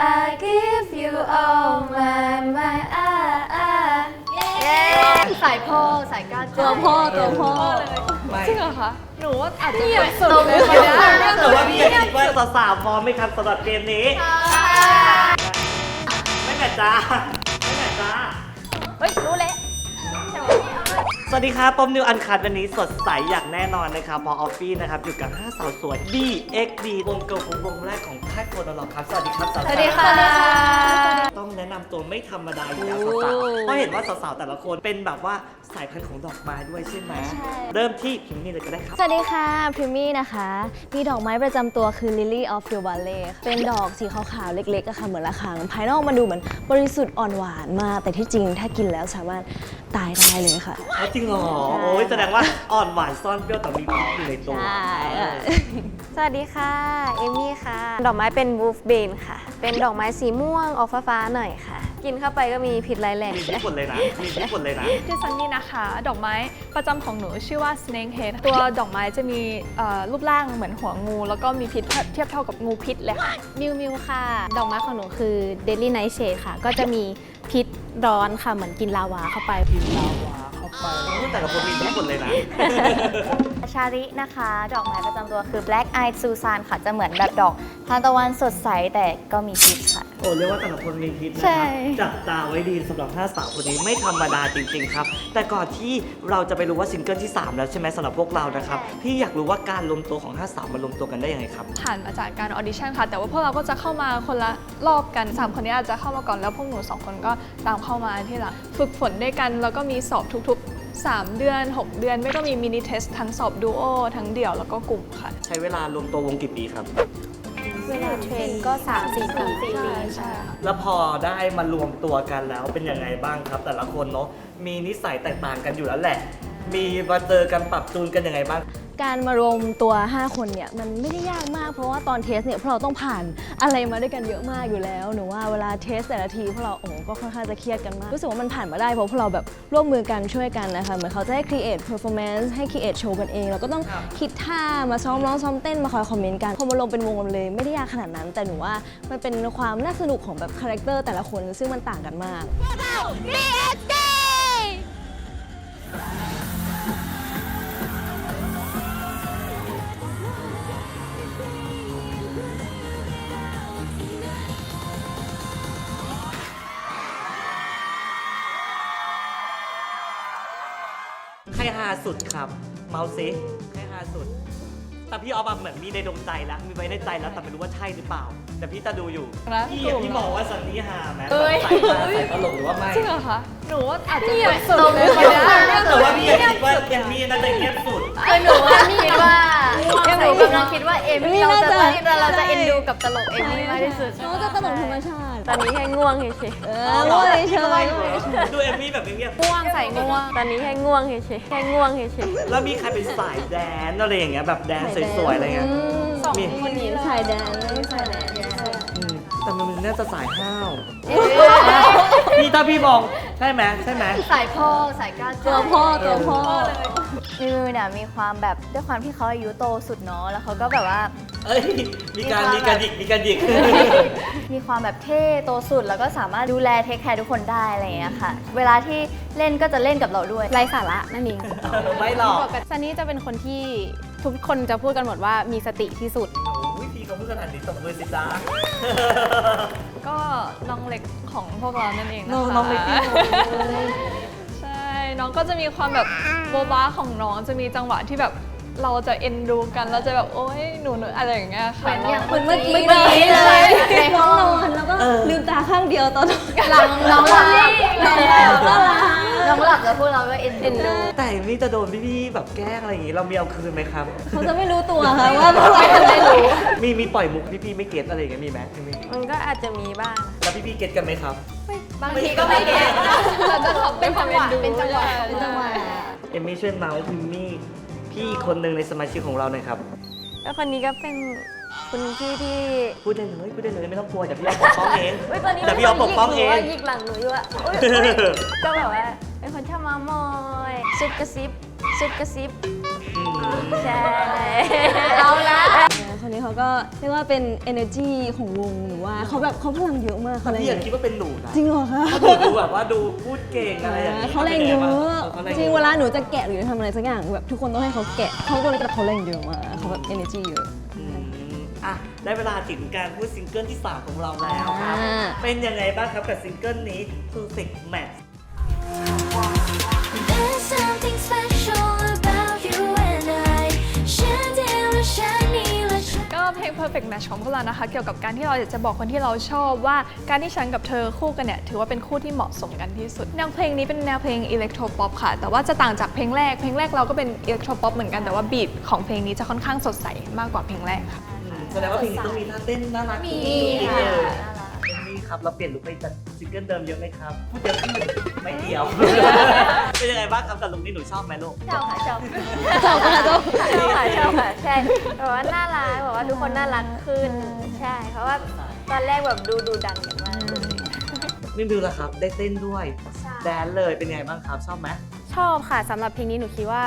I give you all my my ah ah สายพ่อสายก้านตัวพ่อตัวพ่อไม่จริงเหรอคะ หนูว่าอาจจะเงียบสุดตรงเลเลยยคนเนี้ยแต่ว่าพี่อยากคิดว่าสาวๆพร้อมไหมครับสำหรับเกมนี้ ไม่แม่จ้า สวัสดีครับปอมนิวอันคัดวันนี้สดใสอย่างแน่นอนนะครับพอออฟฟี่นะครับอยู่กับ5สาวสวย DXD วงเกิร์ลของวงแรกของค่ายโฟนอลครับ สวัสดีครับสาวสๆวัสดีค่ะ ต้องแนะนำตัวไม่ธรรมดาอยู่แล้วสาวๆเพราะเห็นว่าสาวๆแต่ละคนเป็นแบบว่าสายพันธุ์ของดอกไม้ด้วยใช่ไหมใช่ เริ่มที่พิมมี่เลยก็ได้ครับ สวัสดีค่ะ พริมมี่นะคะ มีดอกไม้ประจำตัวคือ Lily of the Valley เป็นดอกสีขาวๆ เล็กๆอะค่ะ เหมือนระฆัง ภายนอกมันดูเหมือนบริสุทธิ์อ่อนหวานมาก แต่ที่จริงถ้ากินแล้วสามารถตายได้เลยค่ะอ๋อจริงเหรอใช่โอ้ยแสดงว่าอ่อนหวานซ่อนเปรี้ยวแต่มีพิษอยู่ในตัว ใช่ค่ะสวัสดีค่ะ เอมี่ค่ะ ดอกไม้เป็นวูฟเบนค่ะ เป็นดอกไม้สีม่วงออกฟ้าๆหน่อยค่ะ กินเข้าไปก็มีพิษร้ายแรงมีญี่ปุ่นเลยนะ มีญี่ปุ่นเลยนะ ชื่อซันนี่นะคะ ดอกไม้ประจำของหนูชื่อว่า snake head ตัวดอกไม้จะมีเอ่อรูปร่างเหมือนหัวงู แล้วก็มีพิษเทียบเท่ากับงูพิษเลยค่ะ มิวมิวค่ะ ดอกไม้ของหนูคือ Daily Nightshade ค่ะ ก็จะมีพิษร้อนค่ะ เหมือนกินลาวาเข้าไปกินลาวาเข้าไป แต่ละคนมีญี่ปุ่นเลยนะ ชารินะคะ ดอกไม้ประจำตัวคือ Black Eyed Susan ค่ะ จะเหมือนแบบดอกทานตะวันสดใสแต่ก็มีพิษค่ะ โอ้เรียกว่าแต่ละคนมีพิษนะใช่ ครับจับตาไว้ดีสำหรับห้าสาวคนนี้ไม่ธรรมดาจริง ๆ ครับ แต่ก่อนที่เราจะไปรู้ว่าซิงเกิลที่ 3 แล้วใช่ไหมสำหรับพวกเรานะครับพี่อยากรู้ว่าการรวมตัวของห้าสาวมารวมตัวกันได้ยังไงครับ ผ่านมาจากการออดิชั่นค่ะ แต่ว่าพวกเราก็จะเข้ามาคนละรอบกัน 3 คนนี้อาจจะเข้ามาก่อนแล้วพวกหนู 2 คนก็ตามเข้ามาที่หลังฝึกฝนด้วยกัน แล้วก็มีสอบทุกๆ 3 เดือน 6 เดือน ไม่ก็มีมินิเทสทั้งสอบดูโอทั้งเดี่ยวแล้วก็กลุ่มค่ะ ใช้เวลารวมตัววงกี่ปีครับ เวลาเทรนก็3-4ปีใช่แล้วพอได้มารวมตัวกันแล้วเป็นยังไงบ้างครับ แต่ละคนเนาะมีนิสัยแตกต่างกันอยู่แล้วแหละ มีมาเจอกันปรับจูนกันยังไงบ้าง การมารวมตัว 5 คนเนี่ยมันไม่ได้ยากมาก เพราะว่าตอนเทสเนี่ยพวกเราต้องผ่านอะไรมาด้วยกันเยอะมากอยู่แล้วหนูว่าเวลาเทสแต่ละทีพวกเราโอ้โหก็ค่อนข้างจะเครียดกันมากรู้สึกว่ามันผ่านมาได้เพราะพวกเราแบบร่วมมือกันช่วยกันนะคะเหมือนเขาจะให้ create performance ให้ create show กันเองเราก็ต้องครับคิดท่ามาซ้อมร้องซ้อมเต้นมาคอยคอมเมนต์กันพอมาลงเป็นวงเลยไม่ได้ยากขนาดนั้น แต่หนูว่ามันเป็นความน่าสนุกของแบบคาแรคเตอร์แต่ละคนซึ่งมันต่างกันมากใคร ฮาสุดครับ เมาส์ซิใครฮาสุด แต่พี่ออฟอะเหมือนมีในดวงใจแล้วมีไว้ในใจแล้วแต่ไม่รู้ว่าใช่หรือเปล่า แต่พี่จะดูอยู่ ครับพี่อะพี่บอกว่าสันนี่ฮาไหมเอ้ย ใส่ฮาใส่ตลกหรือว่าไม่จริงเหรอคะ หนูว่าอาจจะเงียบสุดตรงเลเลยยคนเนี้ยแต่ว่าพี่อะคิดว่าเอมมี่น่าจะเงียบสุดคือหนูว่าคิดว่าหนูกำลังคิดว่าเอมี่เราจะเราจะเอ็นดูกับตลกเอมี่มากที่สุดน้องจะตลกธรรมชาติ ตอนนี้แค่ง่วงเฉยเออง่วงเลยเฉยดูเอมมี่แบบเงียบๆง่วงใส่ง่วงตอนนี้แค่ง่วงเฉยๆแค่ง่วงเฉยๆแล้วมีใครเป็นสายแดนซ์อะไรอย่างเงี้ยแบบแดนซ์สวยๆอะไรเงี้ย สองมี คนนี้สายแดนสายแดนอืมแต่มันน่าจะสายห้าวพี่ถ้าพี่มองใช่ไหมใช่ไหมสายพ่อสายก้านตัวพ่อตัวพ่อ มิวเนี่ยมีความแบบด้วยความที่เขาอายุโตสุดเนาะแล้วเขาก็แบบว่า เอ้ย มีการมีการหยิกมีการหยิก มีความแบบเท่โตสุดแล้วก็สามารถดูแลเทคแคร์ทุกคนได้อะไรอย่างเงี้ยค่ะ เวลาที่เล่นก็จะเล่นกับเราด้วยๆไร้สาระนั่นเอง ไม่หรอกซันนี่จะเป็นคนที่ทุกคนจะพูดกันหมดว่ามีสติที่สุดวิธีเขาพูดขนาดนี้ตบมือสิจ้าก็น้องเล็กของพวกเรานั่นเองนะคะ น้องน้องเล็กที่ใช่น้องก็จะมีความแบบโบบาของน้องจะมีจังหวะที่แบบเราจะเอ็นดูกันเราจะแบบโอ๊ยหนูหนูอะไรอย่างเงี้ยค่ะเหมือนอย่างเหมือนเมื่อเมื่เมื่ออกี้กี้เลเลยยในห้น้อองงนอนแล้วก็เออลืมตาข้างเดียวตอนหลังน้องหลับน้องหลับก็หลับน้องหลับแล้วพวกเราก็เอ็นดูแต่นี่จะโดนพี่ๆแบบแกล้งอะไรอย่างงี้เรามีเอาคืนไหมครับเขาจะไม่รู้ตัวค่ะว่าพวกเราทำไม่รู้มีมีปล่อยมุกพี่ๆไม่เก็ตอะไรอย่างเงี้ยมีไหมมีมันก็อาจจะมีบ้างแล้วพี่ๆเก็ตกันไหมครับ บางทีก็ไม่เก็ตเราจะทำเป็นจังหวะเป็นจังหวะเป็นจังหวะเอมมี่ช่วยเมาส์พิมมี่พี่อีกคนหนึ่งในสมาชิกของเราหน่อยครับแล้วคนนี้ก็เป็นคุณพี่ที่พูดได้เลยพูดได้เลยไม่ต้องกลัวเดี๋ยวพี่เอาปกป้องเองเฮ้ยตอนนี้แต่พี่เอาปกป้องเองหยิกหลังหนูอยู่อะอุ๊ยอุ๊ยก็แบบว่าเป็นคนชอบเมามอยซุบกระซิบซุบกระซิบอืมใช่เอาละค นนี้นี้เขาก็เรียกว่าเป็น energy ของวงหรือว่าเขาแบบเขาพลังเยอะมากเขาแรงพี่เยยังอะคิดว่าเป็นหนูนะจริงเหรอคะเขาดูดูแบบว่าดูพูดเก่งอะไรอย่างนี้เขาแรงเยอะขาแจริงเวลาหนูจะแกะหรือทำอะไรสักอย่างแบบทุกคนต้องให้เขาแกะเขาก็เลยแต่เขาแรงเยอะมากเขาแบบ energy เยอะอืมอะได้เวลาถึงการพูดซิงเกิลที่ 3 ของเราแล้วครับอ่าเป็นยังไงบ้างครับกับซิงเกิลนี้ Perfect Match perfect match ของพวกเรานะคะ เกี่ยวกับการที่เราอยากจะบอกคนที่เราชอบว่าการที่ฉันกับเธอคู่กันเนี่ยถือว่าเป็นคู่ที่เหมาะสมกันที่สุด แนวเพลงนี้เป็นแนวเพลงอิเล็กโทรป๊อปค่ะ แต่ว่าจะต่างจากเพลงแรก เพลงแรกเราก็เป็นอิเล็กโทรป๊อปเหมือนกันแต่ว่าบีทของเพลงนี้จะค่อนข้างสดใสมากกว่าเพลงแรกค่ะอืมแสดงว่าเพลงนี้ต้องมีท่าเต้นน่ารักมีนิดค่ะนึงน่ารักเอมมี่ครับเราเปลี่ยนลุคไปจากซิงเกิลเดิมเยอะไหมครับพูดเยอะขึ้น ไม่เดียว เป็นยังไงบ้างครับกับลุคนี้หนูชอบไหมลูกชอบค่ะชอบจบค่ะจบชอบค่ะชอบค่ะใช่แบบว่าน่ารักแบบว่าทุกคนน่ารักขึ้นใช่ เพราะว่าตอนแรกแบบดูดูดันกันมากเลยมิมบิวล่ะครับได้เต้นด้วย แดนเลยเป็นยังไงบ้างครับชอบไหมชอบค่ะสำหรับเพลงนี้หนูคิดว่า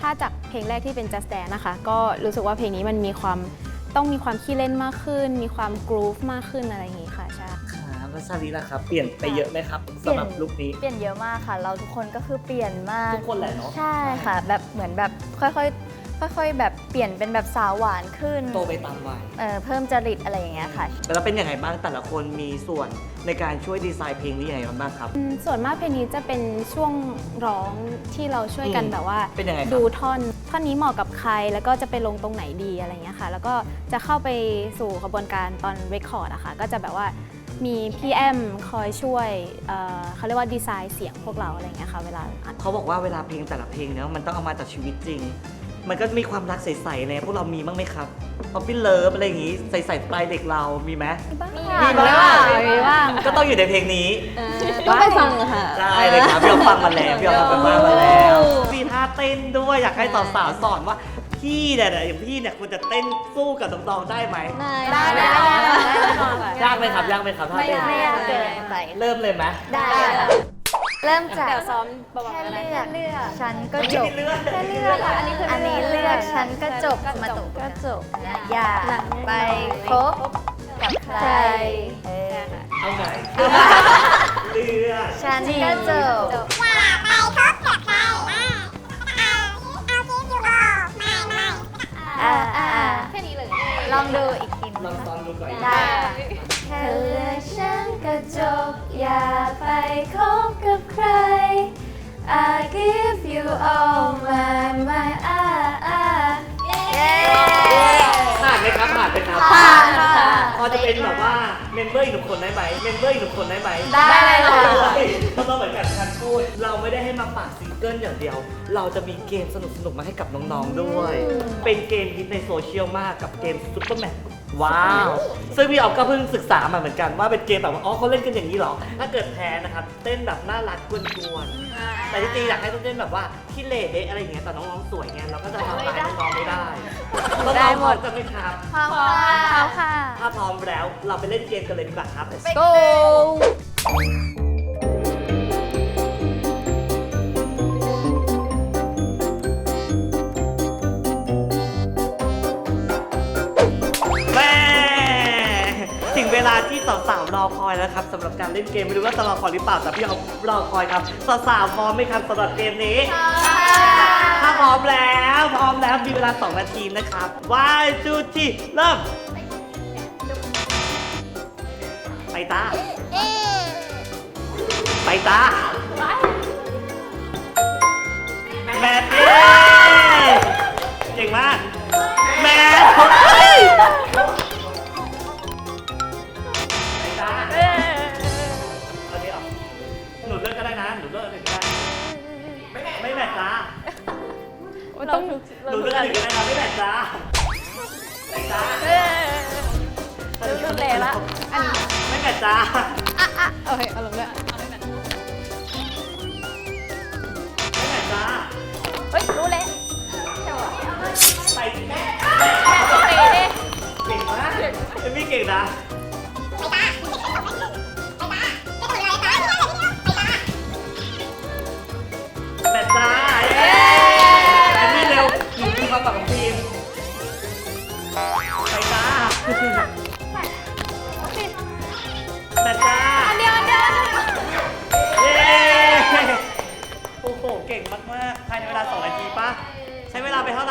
ถ้าจากเพลงแรกที่เป็น Just Dance นะคะ ก็รู้สึกว่าเพลงนี้มันมีความต้องมีความขี้เล่นมากขึ้น มีความกรูฟมากขึ้นอะไรอย่างงี้ค่ะใช่ ครับแล้วชาลีล่ะครับ เปลี่ยนไปเยอะไหมครับสำหรับลุคนี้ เปลี่ยนเยอะมากค่ะ เราทุกคนก็คือเปลี่ยนมากทุกคนแหละเนาะใช่ค่ะ แบบเหมือนแบบค่อยๆ ค่อย ๆ แบบเปลี่ยนเป็นแบบสาวหวานขึ้นโตไปตามวัยเออเพิ่มจริตอะไรอย่างเงี้ยค่ะ แล้วเป็นยังไงบ้างแต่ละคนมีส่วนในการช่วยดีไซน์เพลงนี้ยังไงบ้างครับ อืมส่วนมากเพลงนี้จะเป็นช่วงร้องที่เราช่วยกันอืมแบบว่าเป็นยังไงครับ ดูท่อนท่อนนี้เหมาะกับใครแล้วก็จะไปลงตรงไหนดีอะไรเงี้ยค่ะ แล้วก็จะเข้าไปสู่กระบวนการตอนเรคคอร์ดอะค่ะก็จะแบบว่า มีพี่แอมคอยช่วยเอ่อเขาเรียกว่าดีไซน์เสียงพวกเราอะไรเงี้ยค่ะเวลาอัด เขาบอกว่าเวลาเพลงแต่ละเพลงเนี่ยมันต้องเอามาจากชีวิตจริง มันก็มีความรักใสๆเลยพวกเรามีบ้างไหมครับป๊อปปี้เลิฟอะไรอย่างงี้ใส่ๆปลายเด็กเรามีไหมมีมีบ้างมีบ้าง ก็ต้องอยู่ในเพลงนี้ต้องไปฟังค่ะ ได้เลยครับพี่เอาฟังมาแล้วพี่เอาฟังมาแล้วมีท่าเต้นด้วยอยากให้สาวๆสอนว่า พี่เนี่ยอย่างพี่เนี่ยควรจะเต้นสู้กับน้องๆได้ไหมได้ได้ได้ได้แน่นอนค่ะยากไหมครับยากไหมครับท่าเต้นไม่ยากเกินไปเริ่มเลยไหมได้ค่ะเริ่มจากเดี๋ยวซ้อมเบาๆแค่กันนะเลือกเลือกฉันก็จบเลือกแค่เลือกค่ะอันนี้คืออันนี้เลือกฉันก็จบมาตกก็จบอย่าไปคบกับใครเออเอาไหนเลือกฉันก็จบ องดูอีกทีลองซ้อมดูก่อนได้แค่เลือกฉันก็จบ อย่าไปคบกับใคร I give you all my my อ่าอ่าเย้ ผ่านไหมครับผ่านไหมครับผ่านค่ะ พอจะเป็นแบบว่าเมมเบอร์อีกหนึ่งคนได้ไหมเมมเบอร์อีกหนึ่งคนได้ไหมได้ค่ะเพราะเราเหมือนกับการพูดเราไม่ได้ให้มาฝากซิง เกิลอย่างเดียว เราจะมีเกมสนุกๆมาให้กับน้องๆด้วย เป็นเกมฮิตในโซเชียลมากกับเกมซุปเปอร์แมนว้าว ซึ่งพี่ออฟก็เพิ่งศึกษามาเหมือนกันว่าเป็นเกมแบบว่าอ๋อเขาเล่นกันอย่างนี้เหรอ ถ้าเกิดแพ้นะครับเต้นแบบน่ารักกวนๆ แต่ที่จริงอยากให้เต้นแบบว่าขี้เหร่เดะอะไรอย่างเงี้ยแต่น้องๆสวยไงเราก็จะทำตามน้องๆไม่ได้ต้องลองพร้อมกันไหมครับพร้อมค่ะพร้อมค่ะ ถ้าพร้อมแล้วเราไปเล่นเกมกันเลยดีกว่าครับ go สาวๆรอคอยแล้วครับสำหรับการเล่นเกมไม่รู้ว่าจะรอคอยหรือเปล่าแต่พี่เอารอคอยครับสาวๆพร้อมไหมครับสำหรับเกมนี้ถ้าพร้อมแล้วพร้อมแล้วมีเวลา 2 นาทีนะครับวันจูทีเริ่มไปตาไปตาแมทเย้เก่งมากแมท ต้องหนูเลือกอันหนึ่งก็ได้นะไม่แมทจ้าไปตารู้เลยละไม่แมทจ้าโอเคเอาลงเลยไม่แมทจ้าเฮ้ยรู้แล้วไปแม่เก่งมากเอมี่เก่งนะ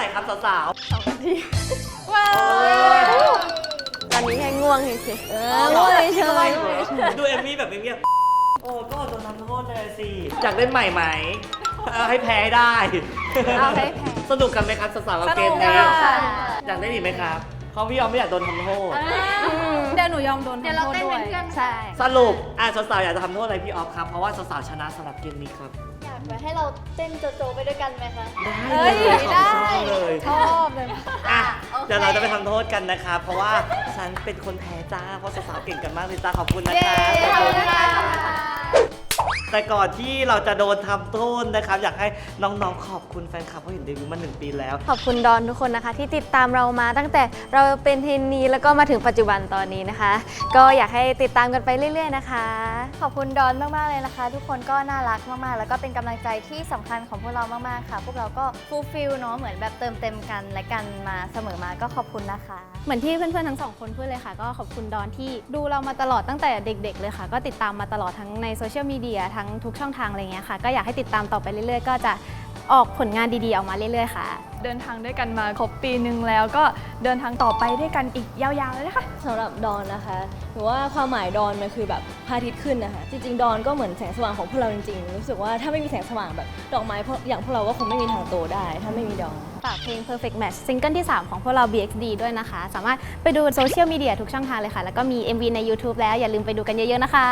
เวลาไปเท่าไหร่ครับสาวๆว้าวตอนนี้แค่ง่วงเฉยเออง่วงเฉยดูเอมมี่แบบเงียบๆโอ้ก็โดนทำโทษเลยสิ อยากเล่นใหม่ไหมเอาให้แพ้ให้ได้ เอาให้แพ้ สนุกกันไหมครับสาวๆกับเกมนี้อยากเล่นอีกไหมครับเพราะพี่ยอมไม่อยากโดนทำโทษ เดี๋ยวหนูยอมโดนเดี๋ยวเราเต้นเป็นเพื่อนใช่ สรุปอะสาวๆอยากจะทำโทษอะไรพี่ออฟครับ เพราะว่าสาวๆชนะสำหรับเกมนี้ครับอยากไปให้เราเต้นโจโจไปด้วยกันไหมคะได้เลยได้ เลย ชอบเลย อะโอเค เดี๋ยวเราจะไปทำโทษกันนะครับเพราะว่าฉันเป็นคนแพ้จ้า เพราะสาวๆเก่งกันมากเลยจ้าขอบคุณนะคะขอบคุณค่ะ แต่ก่อนที่เราจะโดนทำโทษนะครับ อยากให้น้องๆขอบคุณแฟนคลับเพราะเห็นเดบิวต์มาหนึ่งปีแล้ว ขอบคุณดอนทุกคนนะคะ ที่ติดตามเรามาตั้งแต่เราเป็นเทรนนีแล้วก็มาถึงปัจจุบันตอนนี้นะคะ ก็อยากให้ติดตามกันไปเรื่อยๆนะคะ ขอบคุณดอนมาก ๆ เลยนะคะ ทุกคนก็น่ารักมาก ๆ แล้วก็เป็นกำลังใจที่สำคัญของพวกเรามาก ๆ ค่ะ พวกเราก็ฟูลฟิลเนาะเหมือนแบบเติมเต็มกันและกันมาเสมอมาก็ขอบคุณนะคะ เหมือนที่เพื่อนๆทั้งสองคนพูดเลยค่ะ ก็ขอบคุณดอนที่ดูเรามาตลอดตั้งแต่เด็ก ๆ เลยค่ะ ก็ติดตามมาตลอดทั้งในโซเชียลมีเดียทั้งทุกช่องทางอะไรเงี้ยค่ะ ก็อยากให้ติดตามต่อไปเรื่อยๆ ก็จะออกผลงานดีๆ ออกมาเรื่อยๆ ค่ะ เดินทางด้วยกันมาครบปีหนึ่งแล้วก็เดินทางต่อไปด้วยกันอีกยาวๆเลยนะคะสำหรับดอนนะคะหนูว่าความหมายดอนมันคือแบบพระอาทิตย์ขึ้นนะคะจริงๆ ดอนก็เหมือนแสงสว่างของพวกเราจริงๆรู้สึกว่าถ้าไม่มีแสงสว่างแบบดอกไม้พวกอย่างพวกเราก็คงไม่มีทางโตได้ ถ้าไม่มีดอน ฝากเพลง Perfect Match ซิงเกิลที่ 3 ของพวกเรา BXD ด้วยนะคะ สามารถไปดูโซเชียลมีเดียทุกช่องทางเลยค่ะ แล้วก็มี MV ใน YouTube แล้วอย่าลืมไปดูกันเยอะๆนะคะ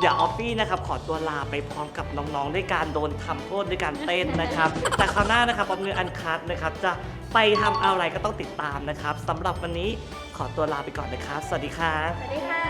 เดี๋ยวออฟฟี่นะครับขอตัวลาไปพร้อมกับน้องๆ ด้วยการโดนทำโทษด้วยการเต้นนะครับ แต่คราวหน้านะครับป๊อปเนื้ออันคัดนะครับจะไปทำอะไรก็ต้องติดตามนะครับสำหรับวันนี้ขอตัวลาไปก่อนนะครับ สวัสดีครับ สวัสดีค่ะ